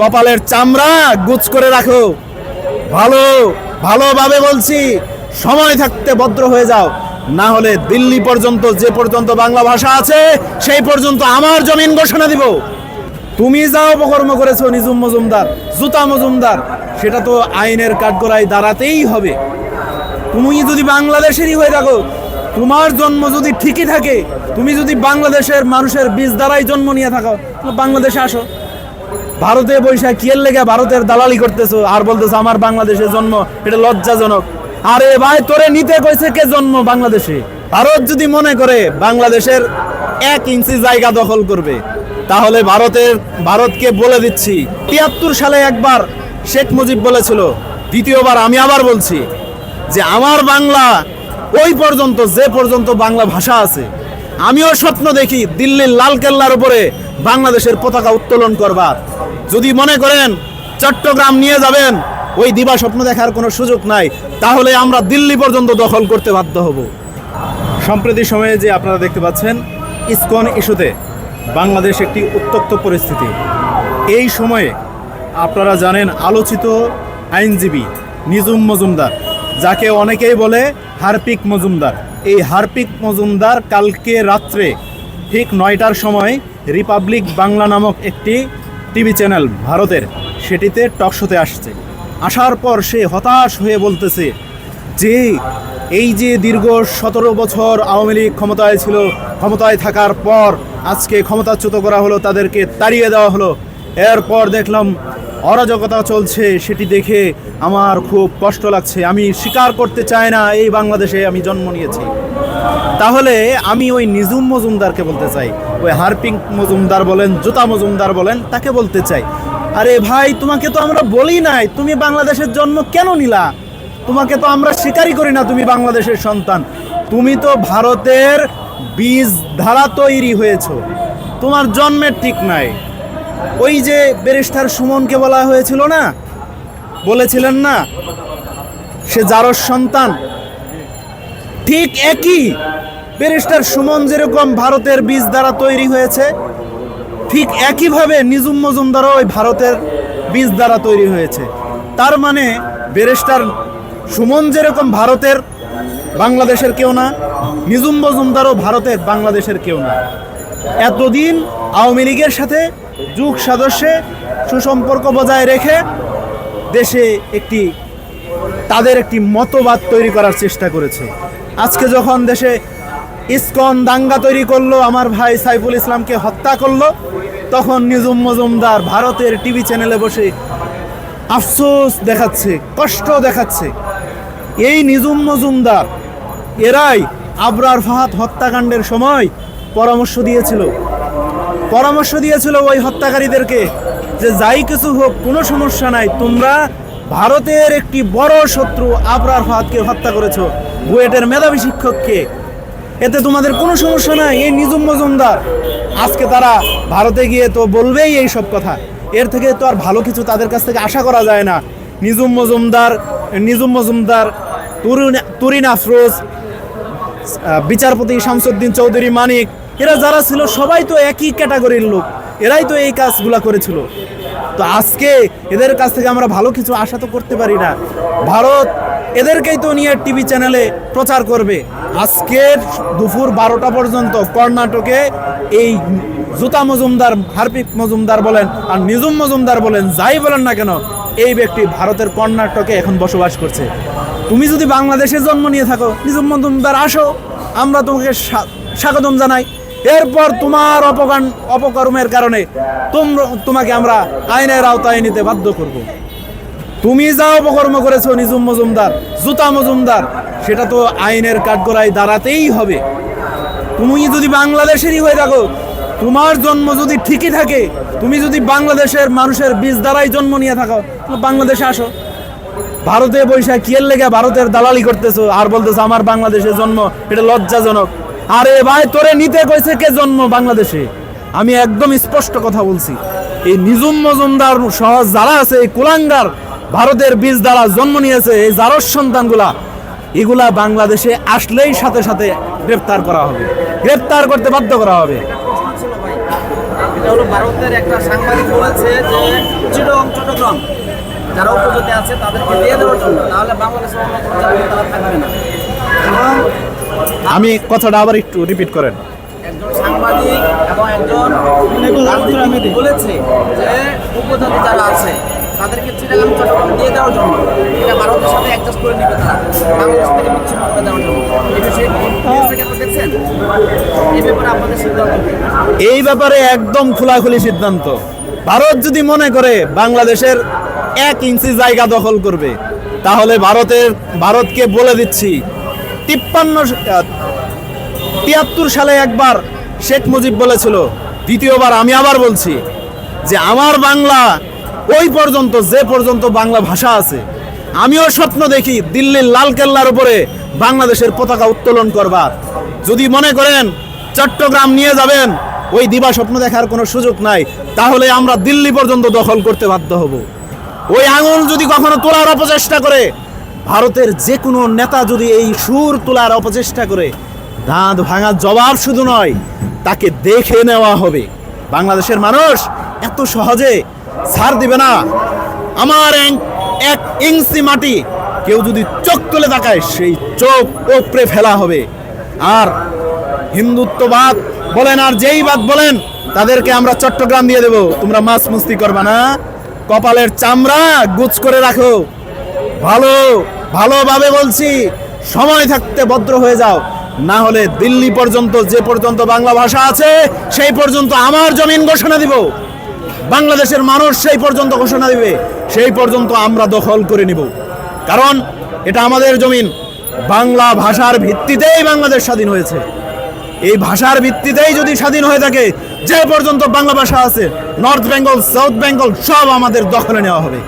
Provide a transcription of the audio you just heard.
কপালের চামড়া গুছ করে রাখো। ভালো, ভালোভাবে বলছি, সময় থাকতে ভদ্র হয়ে যাও। না হলে দিল্লি পর্যন্ত, যে পর্যন্ত বাংলা ভাষা আছে, সেই পর্যন্ত আমার জমিন ঘোষণা দিব। তুমি যা অপকর্ম করেছ, নিজুম মজুমদার, জুতা মজুমদার। সেটা তো আইনের কাঠগড়ায় দাঁড়াতেই হবে। তুমি যদি বাংলাদেশেরই হয়ে থাকো, তোমার জন্ম যদি ঠিকই থাকে, তুমি যদি বাংলাদেশের মানুষের বীজ দ্বারাই জন্ম নিয়ে থাকো বাংলাদেশে আসো। ভারতে বৈশাখ, কিয়ের লেগে ভারতের দালালি করতেছো? আর বলতেছো, আমার বাংলাদেশে জন্ম, এটা লজ্জাজনক। আরে ভাই, তোরে নিতে কইছে কে জন্ম বাংলাদেশে? ভারত যদি মনে করে বাংলাদেশের এক ইঞ্চি জায়গা দখল করবে, তাহলে ভারতের, ভারতকে বলে দিচ্ছি, তিয়াত্তর সালে একবার শেখ মুজিব বলেছিল, দ্বিতীয়বার আমি আবার বলছি যে আমার বাংলা, ওই পর্যন্ত, যে পর্যন্ত বাংলা ভাষা আছে, আমিও স্বপ্ন দেখি দিল্লির লাল কেল্লার উপরে বাংলাদেশের পতাকা উত্তোলন করবার। যদি মনে করেন চট্টগ্রাম নিয়ে যাবেন, ওই দিবা স্বপ্ন দেখার কোনো সুযোগ নাই, তাহলে আমরা দিল্লি পর্যন্ত দখল করতে বাধ্য হব। সম্প্রতি সময়ে যে আপনারা দেখতে পাচ্ছেন, ইসকন ইস্যুতে বাংলাদেশ একটি উত্তপ্ত পরিস্থিতি। এই সময়ে আপনারা জানেন আলোচিত আইনজীবী নিজুম মজুমদার, যাকে অনেকেই বলে হারপিক মজুমদার। এই হারপিক মজুমদার কালকে রাত্রে ঠিক নয়টার সময় রিপাবলিক বাংলা নামক একটি টিভি চ্যানেল ভারতের, সেটিতে টকশোতে আসছে। আসার পর সে হতাশ হয়ে বলতেছে যে, এই যে দীর্ঘ সতেরো বছর আওয়ামী লীগ ক্ষমতায় ছিল, ক্ষমতায় থাকার পর আজকে ক্ষমতাচ্যুত করা হলো, তাদেরকে তাড়িয়ে দেওয়া হলো। এরপর দেখলাম অরাজকতা চলছে, সেটি দেখে আমার খুব কষ্ট লাগছে। আমি স্বীকার করতে চাই না, এই বাংলাদেশে আমি জন্ম নিয়েছি। তাহলে আমি ওই নিজুম মজুমদারকে বলতে চাই ওই হারপিং মজুমদার বলেন, জুতা মজুমদার বলেন, তাকে বলতে চাই। আরে ভাই, তোমাকে তো আমরা বলি নাই, তুমি বাংলাদেশের জন্ম কেন নিলা? তোমাকে তো আমরা স্বীকারই করি না তুমি বাংলাদেশের সন্তান। তুমি তো ভারতের বীজ ধারা তৈরি হয়েছো। তোমার জন্মের ঠিক নাই। ওই যে ব্যারিস্টার সুমনকে বলা হয়েছিল না? বলেছিলেন না? সে জারস সন্তান। ঠিক একই। ব্যারিস্টার সুমন যেরকম ভারতের বীজ দ্বারা তৈরি হয়েছে, ঠিক একইভাবে নিজুম মজুমদারও ওই ভারতের বীজ দ্বারা তৈরি হয়েছে। তার মানে ব্যারিস্টার সুমন যেরকম ভারতের, বাংলাদেশের কেউ না, নিজুম মজুমদারও ভারতের, বাংলাদেশের কেউ না। এতদিন আওয়ামী লীগের সাথে যুগ সদস্যে সুসম্পর্ক বজায় রেখে দেশে একটি, তাদের একটি মতবাদ তৈরি করার চেষ্টা করেছে। আজকে যখন দেশে ইসকন দাঙ্গা তৈরি করল, আমার ভাই সাইফুল ইসলামকে হত্যা করল। তখন নিজুম মজুমদার ভারতের টিভি চ্যানেলে বসে আফসোস দেখাচ্ছে, কষ্ট দেখাচ্ছে। এই নিজুম মজুমদার, এরাই আবরার ফাহাদ হত্যাকাণ্ডের সময় পরামর্শ দিয়েছিল। পরামর্শ দিয়েছিল ওই হত্যাকারীদেরকে যে যাই কিছু হোক, কোনো সমস্যা নাই, তোমরা ভারতের একটি বড় শত্রু আবরার ফাহাদকে হত্যা করেছ। বুয়েটের মেধাবী শিক্ষককে এতে তোমাদের কোনো সমস্যা নাই, এই নিজুম মজুমদার। আজকে তারা ভারতে গিয়ে তো বলবেই এই সব কথা। এর থেকে তো আর ভালো কিছু তাদের কাছ থেকে আশা করা যায় না। নিজুম মজুমদার নিজুম মজুমদার, তুরিন তুরিন আফরোজ বিচারপতি শামসুদ্দিন চৌধুরী, মানিক, এরা যারা ছিল সবাই তো একই ক্যাটাগরির লোক। এরাই তো এই কাজগুলা করেছিল। তো আজকে এদের কাছ থেকে আমরা ভালো কিছু আশা তো করতে পারি না। ভারত এদেরকেই তো নিয়ে টিভি চ্যানেলে প্রচার করবে। আজকের দুপুর বারোটা পর্যন্ত কর্ণাটকে এই জুতা মজুমদার, হারপিক মজুমদার বলেন আর নিজুম মজুমদার বলেন, যাই বলেন না কেন, এই ব্যক্তি ভারতের কর্ণাটকে এখন বসবাস করছে। তুমি যদি বাংলাদেশে জন্ম নিয়ে থাকো নিজুম মজুমদার আসো, আমরা তোমাকে স্বা- স্বাগতম জানাই। এরপর তোমার অপকান, অপকর্মের কারণে তোমাকে আমরা আইনের আওতায় নিতে বাধ্য করব। তুমি যা অপকর্ম করেছ নিজুম মজুমদার, জুতা মজুমদার সেটা তো আইনের কাঠগড়ায় দাঁড়াতেই হবে। তুমি যদি বাংলাদেশেরই হয়ে থাকো, তোমার জন্ম যদি ঠিকই থাকে, তুমি যদি বাংলাদেশের মানুষের বীজ দ্বারাই জন্ম নিয়ে থাকো বাংলাদেশে আসো। ভারতে বৈশাখ কিয়ের লেগে ভারতের দালালি করতেছো, আর বলতেছো আমার বাংলাদেশে জন্ম, এটা লজ্জাজনক। আরে ভাই, তোরে নিতে কইছে কে জন্ম বাংলাদেশে? আমি একদম স্পষ্ট কথা বলছি। এই নিজুম মজুমদার সহ যারা আছে, এই কুলাঙ্গার, ভারতের বীজ দ্বারা জন্ম নিয়েছে, এই জারস সন্তানগুলা এগুলা বাংলাদেশে আসলেই সাথে সাথে গ্রেফতার করা হবে। গ্রেফতার করতে বাধ্য করা হবে। এটা হলো ভারতের একটা সাংবাদিক বলেছে যে চট্টগ্রাম যারা উপজাতি আছে তাদেরকে দিয়ে দেওয়ার জন্য তাহলে বাংলাদেশের অন্য কোনো তারা থাকবে না। এবং আমি কথাটা আবার একটু রিপিট করেন। একজন সাংবাদিক এবং একজন বলেছে যে উপজাতি যারা আছে তাদেরকে চিটাগাং চট্টগ্রাম দিয়ে দেওয়ার জন্য। এটা ভারতের সাথে অ্যাডজাস্ট করে নেবে তারা। বাংলাদেশ থেকে বিচ্ছিন্ন করে দেওয়ার জন্য। এই এই ব্যাপারে একদম খোলাখুলি সিদ্ধান্ত। ভারত যদি মনে করে বাংলাদেশের এক ইঞ্চি জায়গা দখল করবে, তাহলে ভারতের, ভারতকে বলে দিচ্ছি, তিপ্পান্ন তিয়াত্তর সালে একবার শেখ মুজিব বলেছিল, দ্বিতীয়বার আমি আবার বলছি যে আমার বাংলা ওই পর্যন্ত, যে পর্যন্ত বাংলা ভাষা আছে, আমিও স্বপ্ন দেখি দিল্লির লাল কেল্লার উপরে বাংলাদেশের পতাকা উত্তোলন করবার। যদি মনে করেন চট্টগ্রাম নিয়ে যাবেন, ওই দিবা স্বপ্ন দেখার কোনো সুযোগ নাই, তাহলে আমরা দিল্লি পর্যন্ত দখল করতে বাধ্য হব। ওই আঙুল যদি কখনো তোলার অপচেষ্টা করে, ভারতের যে কোনো নেতা যদি এই সুর তোলার অপচেষ্টা করে, দাঁত ভাঙা জবাব শুধু নয়, তাকে দেখে নেওয়া হবে। বাংলাদেশের মানুষ এত সহজে ছাড় দিবে না। আমার এক- ইঞ্চি মাটি, কেউ যদি চোখ তুলে তাকায়, সেই চোখ ওপরে ফেলা হবে। আর হিন্দুত্ববাদ বলেন আর যেই বাদ বলেন, তাদেরকে আমরা চট্টগ্রাম দিয়ে দেব। তোমরা মাছ মুস্তি করবা না। কপালের চামড়া গুছ করে রাখো। ভালো, ভালোভাবে বলছি, সময় থাকতে ভদ্র হয়ে যাও। না হলে দিল্লি পর্যন্ত, যে পর্যন্ত বাংলা ভাষা আছে, সেই পর্যন্ত আমার জমিন ঘোষণা দিব। বাংলাদেশের মানুষ সেই পর্যন্ত ঘোষণা দিবে, সেই পর্যন্ত আমরা দখল করে নিব। কারণ এটা আমাদের জমিন। বাংলা ভাষার ভিত্তিতেই বাংলাদেশ স্বাধীন হয়েছে। এই ভাষার ভিত্তিতেই যদি স্বাধীন হয়ে থাকে, যে পর্যন্ত বাংলা ভাষা আছে নর্থ বেঙ্গল সাউথ বেঙ্গল সব আমাদের দখলে নেওয়া হবে।